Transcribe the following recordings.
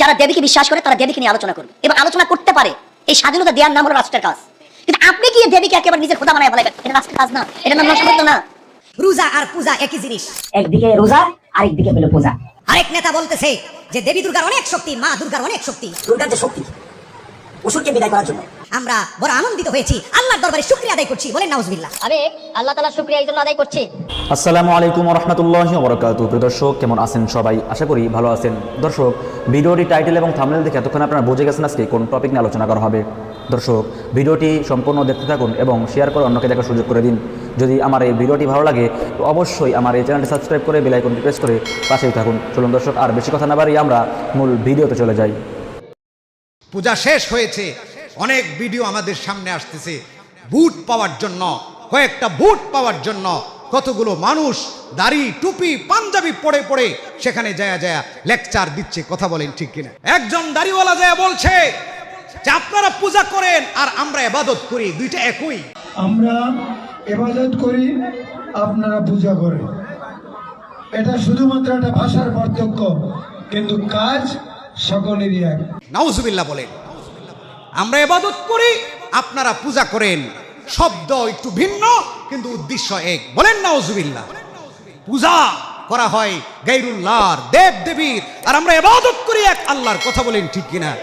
যারা দেবীকে বিশ্বাস করে তারা দেবীকে নিয়ে আলোচনা করবে এবং আলোচনা করতে পারে। এই স্বাধীনতা দেওয়ার নাম হলো রাষ্ট্রের কাজ। কিন্তু আপনি কি দেবীকে একেবারে নিজের খোদা বানায় ফেলাইবেন এটা রাষ্ট্রের কাজ না। এটা নাম নষ্ট না। রোজা আর পূজা একই জিনিস। একদিকে রোজা আরেকদিকে হলো পূজা। আরেক নেতা বলতেছে যে দেবী দুর্গার অনেক শক্তি মা দুর্গার অনেক শক্তি। দুর্গার যে শক্তি। অসুরকে বিদায় করার জন্য। আমরা বড় আনন্দিত হয়েছি। আল্লাহর দরবারে শুকরিয়া আদায় করছি। বলেন নাউজুবিল্লাহ। আমি আল্লাহ তাআলা শুকরিয়া এই জন্য আদায় করছি। আসসালামু আলাইকুম রহমতুল্লাহ বরকাত প্রিয় দর্শক কেমন আছেন সবাই? আশা করি ভালো আছেন। দর্শক ভিডিওটি টাইটেল এবং থামনেল দেখে এতক্ষণ আপনারা বুঝে গেছেন আজকে কোন টপিক নিয়ে আলোচনা করা হবে। দর্শক ভিডিওটি সম্পূর্ণ দেখতে থাকুন এবং শেয়ার করে অন্যকে দেখার সুযোগ করে দিন। যদি আমার এই ভিডিওটি ভালো লাগে তো অবশ্যই আমার এই চ্যানেলটি সাবস্ক্রাইব করে বেল আইকনটি প্রেস করে পাশেই থাকুন। চলুন দর্শক আর বেশি কথা না বাড়িয়ে আমরা মূল ভিডিওতে চলে যাই। পূজা শেষ হয়েছে। অনেক ভিডিও আমাদের সামনে আসতেছে। বুট পাওয়ার জন্য, কয়েকটা বুট পাওয়ার জন্য কতগুলো মানুষ দাড়ি, টুপি, পাঞ্জাবি পড়ে পড়ে সেখানে যায় যায় লেকচার দিচ্ছে, কথা বলেন ঠিক কিনা। একজন দাড়িওয়ালা যায় বলছে, যে আপনারা পূজা করেন আর আমরা এবাদত করি, দুইটা একই। আমরা এবাদত করি, আপনারা পূজা করেন। এটা শুধুমাত্র একটা ভাষার পার্থক্য, কিন্তু কাজ সকলেরই এক। বলেন, আমরা এবাদত করি, আপনারা পূজা করেন। শব্দ একটু ভিন্ন, কিন্তু উদ্দেশ্য এক। বলেন পূজা করা হয় গাইরুল্লাহর দেব দেবীর আর আমরা এবাদত করি এক আল্লাহর কথা বলেন ঠিক কিনা।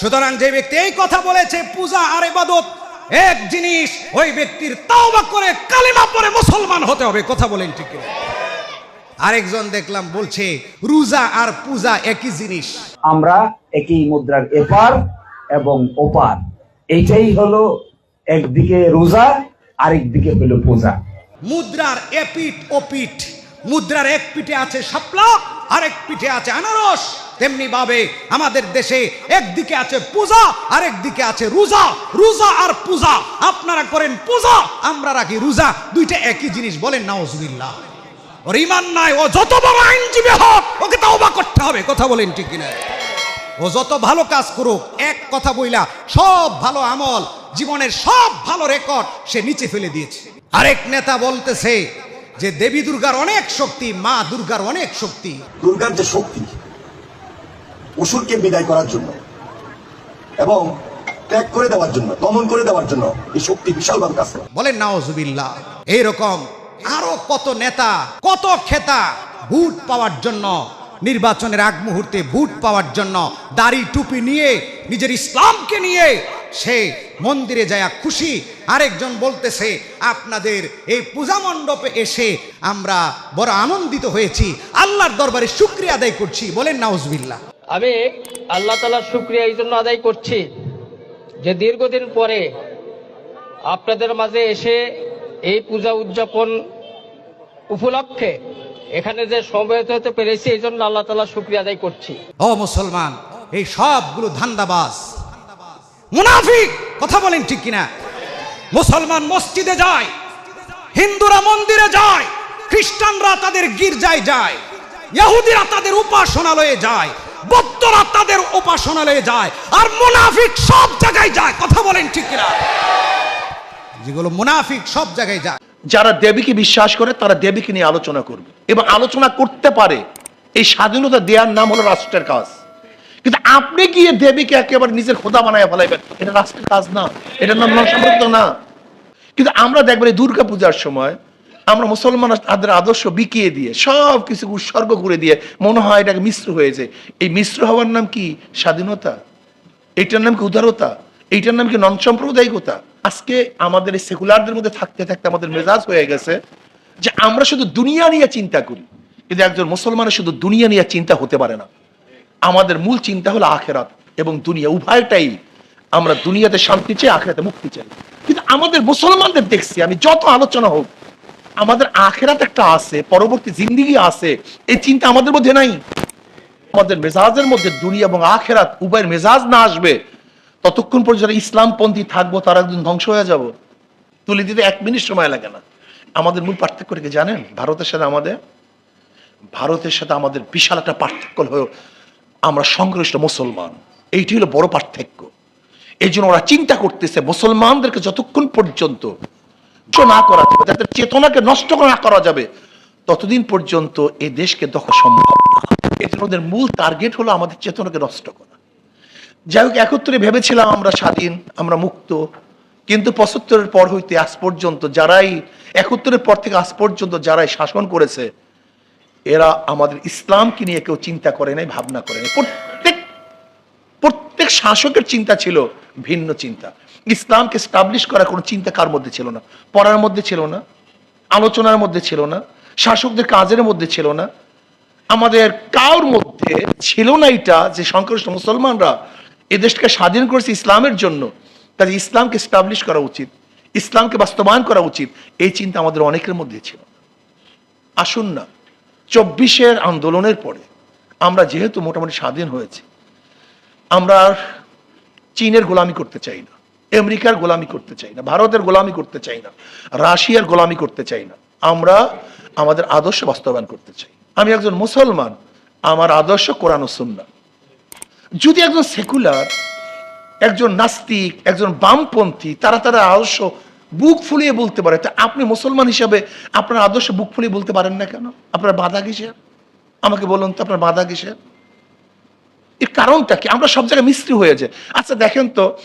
সুতরাং যে ব্যক্তি এই কথা বলেছে, পূজা আর এবাদত এক জিনিস, ওই ব্যক্তির তাওবা করে কালিমা পরে মুসলমান হতে হবে, কথা বলেন ঠিক কিনা। আরেকজন দেখলাম বলছে রোজা আর পূজা একই জিনিস। আমরা একই মুদ্রার এপার এবং ওপার। এইটাই হলো একদিকে রোজা আরেকদিকে হলো পূজা। মুদ্রার এপিঠ ওপিঠ মুদ্রার এক পিঠে আছে শাপলা আরেক পিঠে আছে আনারস। তেমনি ভাবে আমাদের দেশে একদিকে আছে পূজা আরেক দিকে আছে রোজা। রোজা আর পূজা আপনারা করেন পূজা আমরা রাখি রোজা। দুইটা একই জিনিস বলেন নাউজুবিল্লাহ। ওর ইমান নাই ও যত বড় আইনজীবী হোক ওকে তাওবা করতে হবে কথা বলেন ঠিক কিনা? ও যত ভালো কাজ করুক এক কথা বইলা সব ভালো আমল জীবনের সব ভালো রেকর্ড সে নিচে ফেলে দিয়েছে। আরেক নেতা বলতেছে যে দেবী দুর্গার অনেক শক্তি মা দুর্গার অনেক শক্তি। দুর্গার যে শক্তি অসুরকে বিদায় করার জন্য এবং ত্যাগ করে দেওয়ার জন্য দমন করে দেওয়ার জন্য এই শক্তি বিশালভাবে কাজ করে। বলেন নাওজুবিল্লাহ এইরকম আরও কত নেতা, কত খেতা ভোট পাওয়ার জন্য, নির্বাচনের আগ মুহূর্তে ভোট পাওয়ার জন্য দাড়ি টুপি নিয়ে, নিজের ইসলামকে নিয়ে সে মন্দিরে যায় খুশি। আরেকজন বলতেছে, আপনাদের এই পূজা মণ্ডপে এসে আমরা বড় আনন্দিত হয়েছি। আল্লাহর দরবারে শুক্রিয়া আদায় করছি। বলেন, নাউজবিল্লাহ। আমি আল্লাহ তালার শুক্রিয়া এই জন্য আদায় করছি যে দীর্ঘদিন পরে আপনাদের মাঝে এসে এই পূজা উদযাপন উপলক্ষে এখানে যে সমবেত হতে পেরেছি এই জন্য আল্লাহ তালা শুক্রিয়া আদায় করছি। ও মুসলমান, এই সবগুলো ধান্দাবাজ। মুনাফিক, কথা বলেন ঠিক কিনা? মুসলমান মসজিদে যায়, হিন্দুরা মন্দিরে যায়, খ্রিস্টানরা তাদের গির্জায় যায়, ইহুদিরা তাদের উপাসনালয়ে যায়, বৌদ্ধরা তাদের উপাসনালয়ে যায়, আর মুনাফিক সব জায়গায় যায়, কথা বলেন ঠিক কিনা? যেগুলো মুনাফিক সব জায়গায় যায়। যারা দেবীকে বিশ্বাস করে, তারা দেবীকে নিয়ে আলোচনা করবে। এবং আলোচনা করতে পারে। এই স্বাধীনতা দেওয়ার নাম হলো রাষ্ট্রের কাজ। কিন্তু আপনি গিয়ে দেবীকে একেবারে নিজের খোদা বানায় ফেলাইবেন। এটা রাষ্ট্রের কাজ না। এটার নাম নসমৃদ্ধ না। কিন্তু আমরা দেখবেন দুর্গা পূজার সময় আমরা মুসলমান তাদের আদর্শ বিকিয়ে দিয়ে, সব কিছু উৎসর্গ করে দিয়ে, মনে হয় এটাকে মিশ্র হয়েছে। এই মিশ্র হওয়ার নাম কি? স্বাধীনতা। এটার নাম কি উদারতা? এইটার নাম কি নন সাম্প্রদায়িকতা আজকে আমাদের এই সেকুলারদের মধ্যে থাকতে থাকতে আমাদের মেজাজ হয়ে গেছে যে আমরা শুধু দুনিয়া নিয়ে চিন্তা করি, কিন্তু একজন মুসলমানের শুধু দুনিয়া নিয়ে চিন্তা হতে পারে না। আমাদের মূল চিন্তা হলো আখেরাত এবং দুনিয়া, উভয়টাই আমরা দুনিয়াতে শান্তি চাই, আখেরাতে মুক্তি চাই। কিন্তু আমাদের মুসলমানদের দেখছি, আমি যত আলোচনা হোক, আমাদের আখেরাত একটা আছে, পরবর্তী জিন্দিগি আছে, এই চিন্তা আমাদের মধ্যে নাই। আমাদের মেজাজের মধ্যে দুনিয়া এবং আখেরাত, উভয়ের মেজাজ না আসবে ততক্ষণ পর্যন্ত ইসলামপন্থী থাকব, তারা একদিন ধ্বংস হয়ে যাব। তুলে দিতে এক মিনিট সময় লাগে না। আমাদের মূল পার্থক্য কি জানেন? ভারতের সাথে আমাদের, ভারতের সাথে আমাদের বিশাল একটা পার্থক্য হলো আমরা সংশ্লিষ্ট মুসলমান। এইটি হলো বড় পার্থক্য। এই জন্য ওরা চিন্তা করতেছে মুসলমানদেরকে যতক্ষণ পর্যন্ত না করা যাবে তাদের চেতনাকে নষ্ট না করা যাবে, ততদিন পর্যন্ত এই দেশকে দখল সম্ভব না। জন্য ওদের মূল টার্গেট হলো আমাদের চেতনাকে নষ্ট করা। যাই হোক, একত্রে ভেবেছিলাম আমরা স্বাধীন, আমরা মুক্ত। কিন্তু পঁচাত্তরের পর হইতে আজ পর্যন্ত যারাই একত্তরের পর থেকে আজ পর্যন্ত যারাই শাসন করেছে, এরা আমাদের ইসলামকে নিয়ে কেউ চিন্তা করে নাই, ভাবনা করে নাই। প্রত্যেক প্রত্যেক শাসকের চিন্তা ছিল ভিন্ন চিন্তা। ইসলামকে স্টাবলিশ করার কোনো চিন্তা কার মধ্যে ছিল না? পড়ার মধ্যে ছিল না, আলোচনার মধ্যে ছিল না, শাসকদের কাজের মধ্যে ছিল না। আমাদের কার মধ্যে ছিল না এটা যে সংখ্যাগরিষ্ঠ মুসলমানরা এ দেশকে স্বাধীন করেছে ইসলামের জন্য। কাজে ইসলামকে স্টাবলিশ করা উচিত। ইসলামকে বাস্তবায়ন করা উচিত। এই চিন্তা আমাদের অনেকের মধ্যে ছিল। আসুন না, চব্বিশের আন্দোলনের পরে আমরা যেহেতু মোটামুটি স্বাধীন হয়েছি, আমরা চীনের গোলামি করতে চাই না, আমেরিকার গোলামি করতে চাই না, ভারতের গোলামি করতে চাই না, রাশিয়ার গোলামি করতে চাই না, আমরা আমাদের আদর্শ বাস্তবায়ন করতে চাই। আমি একজন মুসলমান, আমার আদর্শ কোরআন ও সুন্নাহ। যদি একজন সেকুলার একজন নাস্তিক, একজন বামপন্থী, তারা তারা আদর্শ বুক ফুলিয়ে বলতে পারে, তা আপনি মুসলমান হিসাবে আপনার আদর্শ বুক ফুলিয়ে বলতে পারেন না কেন? আপনার বাধা কিসের? আমাকে বলুন তো আপনার বাধা কিসের? এর কারণটা কি? আমরা সব জায়গায় মিস্ত্রি হয়ে যায় আচ্ছা দেখেন তো,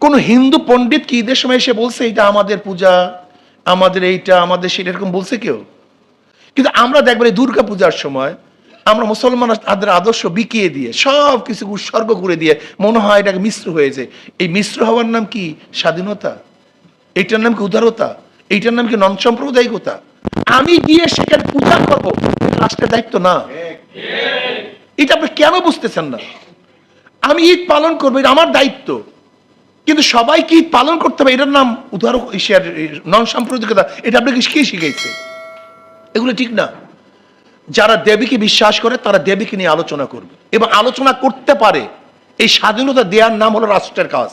কোন হিন্দু পণ্ডিত কি ঈদের সময় এসে বলছে এটা আমাদের পূজা, আমাদের এইটা, আমাদের সেটা, এরকম বলছে কেউ? কিন্তু আমরা দেখবেন এই দুর্গা পূজার সময় আমরা মুসলমান তাদের আদর্শ বিকিয়ে দিয়ে সব কিছু উৎসর্গ করে দিয়ে, মনে হয় এটাকে মিশ্র হয়েছে। এই মিশ্র হওয়ার নাম কি? স্বাধীনতা। এইটার নাম কি উদারতা? এইটার নাম কি নন সাম্প্রদায়িকতা আমি গিয়ে সেখানে পূজা করব রাষ্ট্রের দায়িত্ব না। এটা আপনি কেন বুঝতেছেন না? আমি ঈদ পালন করব, এটা আমার দায়িত্ব। কিন্তু সবাইকে ঈদ পালন করতে হবে, এটার নাম উদার নন সাম্প্রদায়িকতা এটা আপনাকে কে শিখেছে এগুলো ঠিক না। যারা দেবীকে বিশ্বাস করে, তারা দেবীকে নিয়ে আলোচনা করবে। এবং আলোচনা করতে পারে। এই স্বাধীনতা দেওয়ার নাম হলো রাষ্ট্রের কাজ।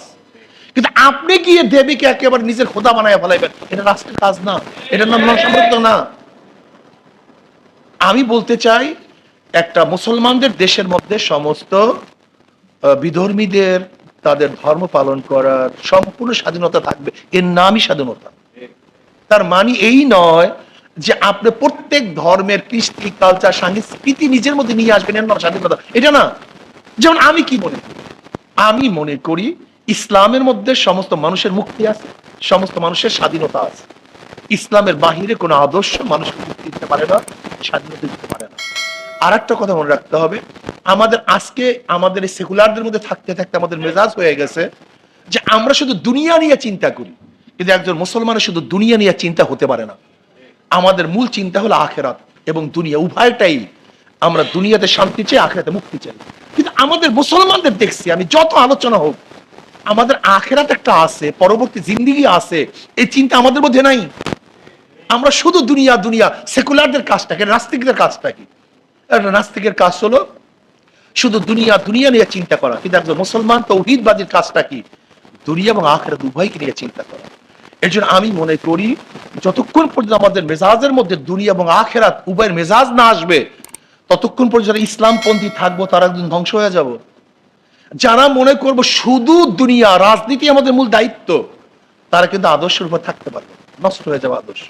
কিন্তু আপনি গিয়ে দেবীকে একেবারে নিজের খোদা বানায় ফেলাইবেন। এটা রাষ্ট্রের কাজ না। এটার নাম নন না। আমি বলতে চাই, একটা মুসলমানদের দেশের মধ্যে সমস্ত বিধর্মীদের তাদের ধর্ম পালন করার সম্পূর্ণ স্বাধীনতা থাকবে। এর নামই স্বাধীনতা। তার মানে এই নয় যে আপনি প্রত্যেক ধর্মের, কৃষ্টি কালচার সংস্কৃতি নিজের মধ্যে নিয়ে আসবেন এর স্বাধীনতা। এটা না। যেমন আমি কি মনে করি? আমি মনে করি ইসলামের মধ্যে সমস্ত মানুষের মুক্তি আছে, সমস্ত মানুষের স্বাধীনতা আছে। ইসলামের বাহিরে কোনো আদর্শ মানুষকে মুক্তি দিতে পারে না, স্বাধীনতা দিতে পারে না। আর একটা কথা মনে রাখতে হবে, আমাদের আজকে আমাদের এই সেকুলারদের মধ্যে থাকতে থাকতে আমাদের মেজাজ হয়ে গেছে যে আমরা শুধু দুনিয়া নিয়ে চিন্তা করি, কিন্তু একজন মুসলমানের শুধু দুনিয়া নিয়ে চিন্তা হতে পারে না। আমাদের মূল চিন্তা হলো আখেরাত এবং দুনিয়া উভয়টাই আমরা দুনিয়াতে শান্তি চাই, আখেরাতে মুক্তি চাই। কিন্তু আমাদের মুসলমানদের দেখছি, আমি যত আলোচনা হোক, আমাদের আখেরাত একটা আছে, পরবর্তী জিন্দিগি আছে, এই চিন্তা আমাদের মধ্যে নাই। আমরা শুধু দুনিয়া দুনিয়া, সেকুলারদের কাজটাকে নাস্তিকদের কাজটা কি? নাস্তিকের কাজ হলো শুধু দুনিয়া দুনিয়া নিয়ে চিন্তা করা। কিন্তু একজন মুসলমান তৌহিদবাদীর কাজটা কি? দুনিয়া এবং আখেরাত উভয়কে নিয়ে চিন্তা করা। এর জন্য আমি মনে করি যতক্ষণ পর্যন্ত আমাদের মেজাজের মধ্যে দুনিয়া এবং আখেরাত উভয়ের মেজাজ না আসবে, ততক্ষণ পর্যন্ত যারা ইসলামপন্থী থাকব তারা একদিন ধ্বংস হয়ে যাব। যারা মনে করব শুধু দুনিয়া, রাজনীতি আমাদের মূল দায়িত্ব, তারা কিন্তু আদর্শের উপর থাকতে পারবে নষ্ট হয়ে যাবে আদর্শ।